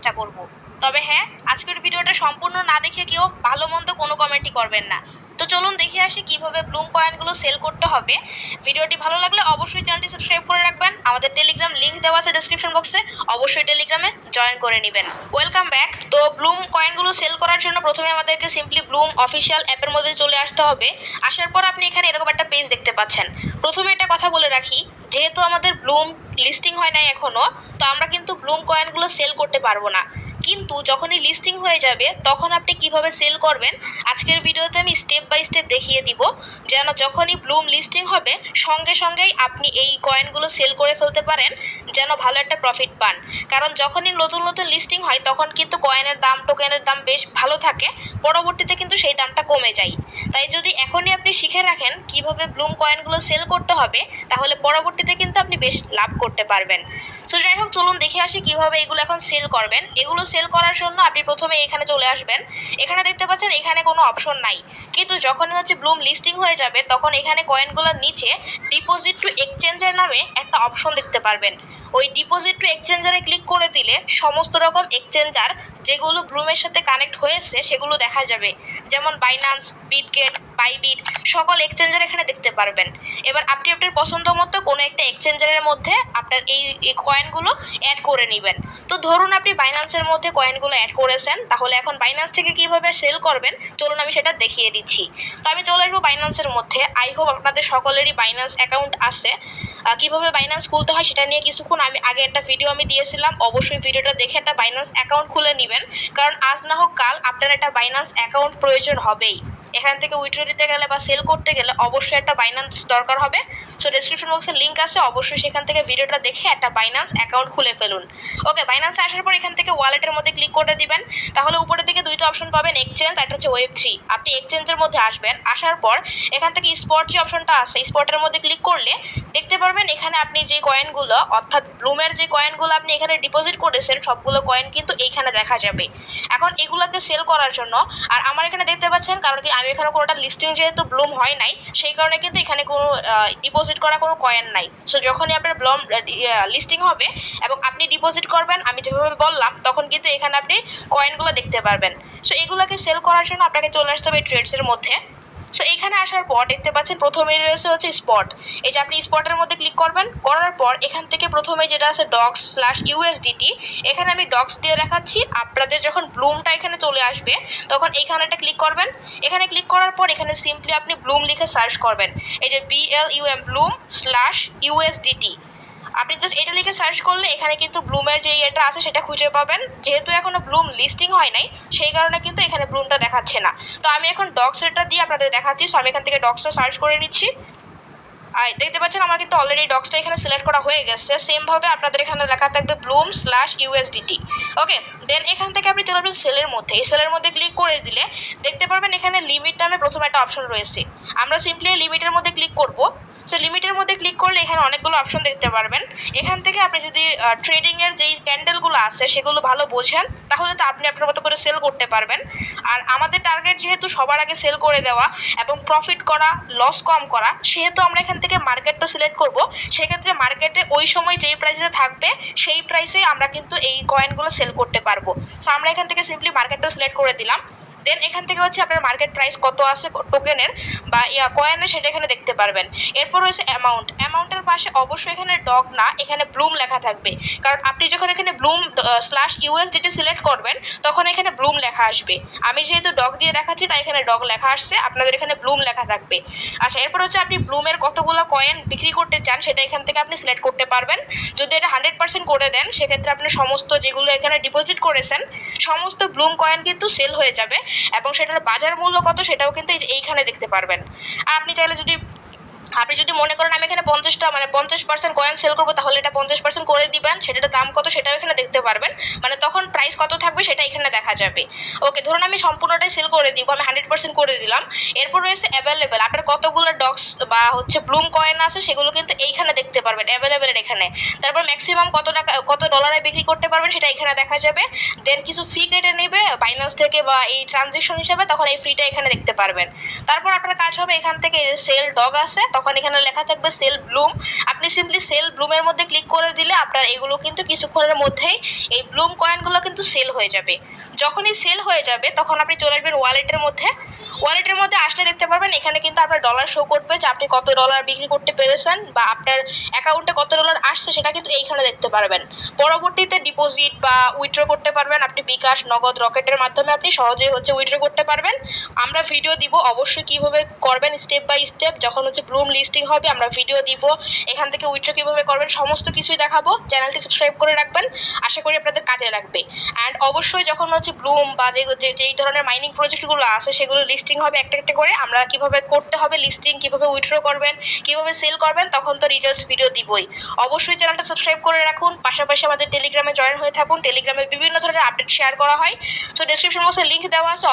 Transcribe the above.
চেষ্টা করব। তবে হ্যাঁ আজকের ভিডিওটা সম্পূর্ণ না দেখে কেউ ভালো মন্দ কোনো কমেন্টই করবেন না। তো চলুন দেখে আসি কীভাবে ব্লুম কয়েনগুলো সেল করতে হবে। ভিডিওটি ভালো লাগলে অবশ্যই চ্যানেলটি সাবস্ক্রাইব করে রাখবেন। আমাদের টেলিগ্রাম লিংক দেওয়া আছে ডেসক্রিপশন বক্সে অবশ্যই টেলিগ্রামে জয়েন করে নেবেন। ওয়েলকাম ব্যাক তো ব্লুম কয়েনগুলো সেল করার জন্য প্রথমে আমাদেরকে সিম্পলি ব্লুম অফিসিয়াল অ্যাপের মধ্যে চলে আসতে হবে। আসার পর আপনি এখানে এরকম একটা পেজ দেখতে পাচ্ছেন। প্রথমে একটা কথা বলে রাখি, যেহেতু আমাদের ব্লুম লিস্টিং হয় নাই এখনও, তো আমরা কিন্তু ব্লুম কয়েনগুলো সেল করতে পারব না। কিন্তু যখনই লিস্টিং হয়ে যাবে, তখন আপনি কীভাবে সেল করবেন, আজকের ভিডিওতে আমি স্টেপ বাই স্টেপ দেখিয়ে দিব, যেন যখনই ব্লুম লিস্টিং হবে, সঙ্গে সঙ্গেই আপনি এই কয়েনগুলো সেল করে ফেলতে পারেন, যেন ভালো একটা প্রফিট পান। কারণ যখনই নতুন নতুন লিস্টিং হয়, তখন কিন্তু কয়েনের দাম টোকেনের দাম বেশ ভালো থাকে, পরবর্তীতে কিন্তু সেই দামটা কমে যায়। তাই যদি এখনই আপনি শিখে রাখেন কীভাবে ব্লুম কয়েনগুলো সেল করতে হবে, তাহলে পরবর্তীতে কিন্তু আপনি বেশ লাভ করতে পারবেন। সো এখন চলুন দেখে আসি কীভাবে এগুলো এখন সেল করবেন। এগুলো সেল করার জন্য আপনি প্রথমে এখানে চলে আসবেন। এখানে দেখতে পাচ্ছেন এখানে কোনো অপশন নাই। কিন্তু যখনই হচ্ছে ব্লুম লিস্টিং হয়ে যাবে, তখন এখানে কয়েনগুলোর নিচে ডিপোজিট টু এক্সচেঞ্জের নামে একটা অপশন দেখতে পারবেন। ওই ডিপোজিট টু এক্সচেঞ্জারে ক্লিক করে দিলে সমস্ত রকম এক্সচেঞ্জার যেগুলো ব্লুমের সাথে কানেক্ট হয়েছে সেগুলো দেখা যাবে। যেমন বাইনান্স বিটগেট বাইবিট সকল এক্সচেঞ্জার এখানে দেখতে পারবেন। এবার আপনি আপনার পছন্দ মতো কোনো একটা এক্সচেঞ্জারের মধ্যে আপনার এই কয়েনগুলো অ্যাড করে নেবেন। তো ধরুন আপনি বাইনান্সের মধ্যে কয়েনগুলো অ্যাড করেছেন, তাহলে এখন বাইনান্স থেকে কীভাবে সেল করবেন? চলুন আমি সেটা দেখিয়ে দিচ্ছি। তো আমি চলে আসব বাইনান্সের মধ্যে। আই হোপ আপনাদের সকলেরই বাইনান্স অ্যাকাউন্ট আছে। কীভাবে বাইন্যান্স খুলতে হয় সেটা নিয়ে কিছুক্ষণ আমি আগে একটা ভিডিও আমি দিয়েছিলাম। অবশ্যই ভিডিওটা দেখে একটা বাইন্যান্স অ্যাকাউন্ট খুলে নেবেন। কারণ আজ না হোক কাল আপনার একটা বাইন্যান্স অ্যাকাউন্ট প্রয়োজন হবেই। এখান থেকে উইথড্র দিতে গেলে বা সেল করতে গেলে অবশ্যই একটা বাইন্যান্স দরকার হবে। সো ডেসক্রিপশন বক্সে লিঙ্ক আছে, অবশ্যই সেখান থেকে ভিডিওটা দেখে একটা বাইন্যান্স অ্যাকাউন্ট খুলে ফেলুন। ওকে বাইন্যান্সে আসার পর এখান থেকে ওয়ালেটের মধ্যে ক্লিক করে দিবেন। তাহলে উপরের দিকে দুইটা অপশন পাবেন এক্সচেঞ্জ একটা হচ্ছে ওয়েব থ্রি আপনি এক্সচেঞ্জের মধ্যে আসবেন, আসার পর এখান থেকে স্পট যে অপশনটা আছে স্পটের মধ্যে ক্লিক করলে দেখতে পারবেন এখানে আপনি যে কয়েনগুলো অর্থাৎ ব্লুমের যে কয়েনগুলো আপনি এখানে ডিপোজিট করেছেন, সবগুলো কয়েন কিন্তু এইখানে দেখা যাবে। এখন এগুলোকে সেল করার জন্য, আর আমার এখানে দেখতে পাচ্ছেন, কারণ কি আমি এখানে কোনোটা লিস্টিং যেহেতু ব্লুম হয় নাই, সেই কারণে কিন্তু এখানে কোনো ডিপোজিট করা কোনো কয়েন নাই। সো যখনই আপনার ব্লম লিস্টিং হবে এবং আপনি ডিপোজিট করবেন, আমি যেভাবে বললাম, তখন কিন্তু এখানে আপনি কয়েনগুলো দেখতে পারবেন। সো এগুলোকে সেল করার জন্য আপনাকে চলে আসতে হবে ট্রেডসের মধ্যে। সো এখানে আসার পর দেখতে পাচ্ছেন প্রথমে রয়েছে হচ্ছে স্পট এই যে আপনি স্পটের মধ্যে ক্লিক করবেন, করার পর এখান থেকে প্রথমে যেটা আছে ডক্স স্ল্যাশ ইউএসডিটি এখানে আমি ডক্স দিয়ে দেখাচ্ছি। আপনাদের যখন ব্লুমটা এখানে চলে আসবে, তখন এইখানে একটা ক্লিক করবেন। এখানে ক্লিক করার পর এখানে সিম্পলি আপনি ব্লুম লিখে সার্চ করবেন। এই যে BL UM Bloom slash USDT আপনি জাস্ট এটা লিখে সার্চ করলে এখানে কিন্তু ব্লুমের যে ইয়েটা আছে সেটা খুঁজে পাবেন। যেহেতু এখনও ব্লুম লিস্টিং হয় নাই, সেই কারণে কিন্তু এখানে ব্লুমটা দেখাচ্ছে না। তো আমি এখন ডক্সেরটা দিয়ে আপনাদের দেখাচ্ছি সো আমি এখান থেকে ডক্সটা সার্চ করে নিচ্ছি। আর দেখতে পাচ্ছেন আমার কিন্তু অলরেডি ডক্সটা এখানে সিলেক্ট করা হয়ে গেছে। সেম ভাবে আপনাদের এখানে লেখা থাকবে Bloom slash USDT okay then এখান থেকে আপনি চলে সেলের মধ্যে। এই সেলের মধ্যে ক্লিক করে দিলে দেখতে পারবেন এখানে লিমিট নামে প্রথমে একটা অপশন রয়েছে। আমরা সিম্পলি লিমিটের মধ্যে ক্লিক করব। সো লিমিটের মধ্যে ক্লিক করলে এখানে অনেকগুলো অপশন দেখতে পারবেন। এখান থেকে আপনি যদি ট্রেডিং এর যেই ক্যান্ডেলগুলো আছে, সেগুলো ভালো বোঝেন, তাহলে তো আপনি আপনার মতো করে সেল করতে পারবেন। আর আমাদের টার্গেট যেহেতু সবার আগে সেল করে দেওয়া এবং প্রফিট করা লস কম করা, সেহেতু আমরা এখান থেকে মার্কেটটা সিলেক্ট করব। সেক্ষেত্রে মার্কেটে ওই সময় যেই প্রাইসে থাকবে, সেই প্রাইসেই আমরা কিন্তু এই কয়েনগুলো সেল করতে পারব। সো আমরা এখান থেকে সিম্পলি মার্কেটটা সিলেক্ট করে দিলাম। দেন এখান থেকে হচ্ছে আপনার মার্কেট প্রাইস কত আছে টোকেনের বা ইয়া কয়েনের সেটা এখানে দেখতে পারবেন। এরপর রয়েছে অ্যামাউন্ট অ্যামাউন্টের পাশে অবশ্যই এখানে ডগ না, এখানে ব্লুম লেখা থাকবে। কারণ আপনি যখন এখানে ব্লুম স্ল্যাশ ইউএসডিটি সিলেক্ট করবেন, তখন এখানে ব্লুম লেখা আসবে। আমি যেহেতু ডগ দিয়ে দেখাচ্ছি, তাই এখানে ডগ লেখা আসছে। আপনাদের এখানে ব্লুম লেখা থাকবে। আচ্ছা এরপর হচ্ছে আপনি ব্লুমের কতগুলো কয়েন বিক্রি করতে চান, সেটা এখান থেকে আপনি সিলেক্ট করতে পারবেন। যদি এটা হান্ড্রেড পার্সেন্ট করে দেন, সেক্ষেত্রে আপনি সমস্ত যেগুলো এখানে ডিপোজিট করেছেন, সমস্ত ব্লুম কয়েন কিন্তু সেল হয়ে যাবে। এবং সেটার বাজার মূল্য কত সেটাও কিন্তু এইখানে দেখতে পারবেন। আপনি চাইলে যদি, আপনি যদি মনে করেন আমি এখানে পঞ্চাশটা মানে পঞ্চাশ পার্সেন্ট কয়েন সেল করব, তাহলে এটা পঞ্চাশ পার্সেন্ট করে দিবেন, সেটার দাম কত সেটাও এখানে দেখতে পারবেন। মানে তখন প্রাইস কত থাকবে সেটা এখানে দেখা যাবে। ওকে ধরুন আমি সম্পূর্ণটাই সেল করে দিব, আমি হান্ড্রেড পার্সেন্ট করে দিলাম। এরপর রয়েছে অ্যাভেলেবেল আপনার কতগুলো ডক্স বা হচ্ছে ব্লুম কয়েন আছে সেগুলো কিন্তু এইখানে দেখতে পারবেন অ্যাভেলেবেলের এখানে। তারপর ম্যাক্সিমাম কত টাকা, কত ডলারে বিক্রি করতে পারবেন, সেটা এখানে দেখা যাবে। দেন কিছু ফি কেটে নেবে বাইনান্স থেকে বা এই ট্রানজেকশন হিসাবে তখন এই ফিটা এখানে দেখতে পারবেন। তারপর আপনার কাজ হবে এখান থেকে সেল ডগ আছে, তখন এখানে লেখা থাকবে সেল ব্লুম আপনি সিম্পলি সেল ব্লুমের মধ্যে ক্লিক করে দিলে আপনার এগুলো কিন্তু কিছুক্ষণের মধ্যেই এই ব্লুম কয়েনগুলো কিন্তু সেল হয়ে যাবে। যখনই সেল হয়ে যাবে, তখন আপনি চলে আসবেন ওয়ালেটের মধ্যে। ওয়ালেটের আসলে দেখতে পারবেন, এখানে কিন্তু আপনার ডলার শো করবে যে আপনি কত ডলার বিক্রি করতে পেরেছেন বা আপনার অ্যাকাউন্টে কত ডলার আসছে সেটা কিন্তু এইখানে দেখতে পারবেন। পরবর্তীতে ডিপোজিট বা উইথড্র করতে পারবেন। আপনি বিকাশ, নগদ, রকেটের মাধ্যমে আপনি সহজেই হচ্ছে উইথড্র করতে পারবেন। আমরা ভিডিও দিব অবশ্যই কীভাবে করবেন স্টেপ বাই স্টেপ যখন হচ্ছে ব্লুম লিস্টিং হবে, আমরা ভিডিও দিব। এখান থেকে উইথড্র কীভাবে করবেন, সমস্ত কিছুই দেখাবো। চ্যানেলটি সাবস্ক্রাইব করে রাখবেন। আশা করি আপনাদের কাজে লাগবে। অ্যান্ড অবশ্যই যখন হচ্ছে ব্লুম বা যে- যেই ধরনের মাইনিং প্রজেক্টগুলো আছে, সেগুলো লিস্টিং হবে একটা একটা করে। আমরা কীভাবে করতে হবে লিস্টিং কীভাবে উইথড্র করবেন, কীভাবে সেল করবেন, তখন তো ডিটেলস ভিডিও দিবই। অবশ্যই চ্যানেলটা সাবস্ক্রাইব করে রাখুন। পাশাপাশি আমাদের টেলিগ্রামে জয়েন হয়ে থাকুন। টেলিগ্রামে বিভিন্ন ধরনের আপডেট শেয়ার করা হয়। সো ডেসক্রিপশন বক্সে লিঙ্ক দেওয়া আছে।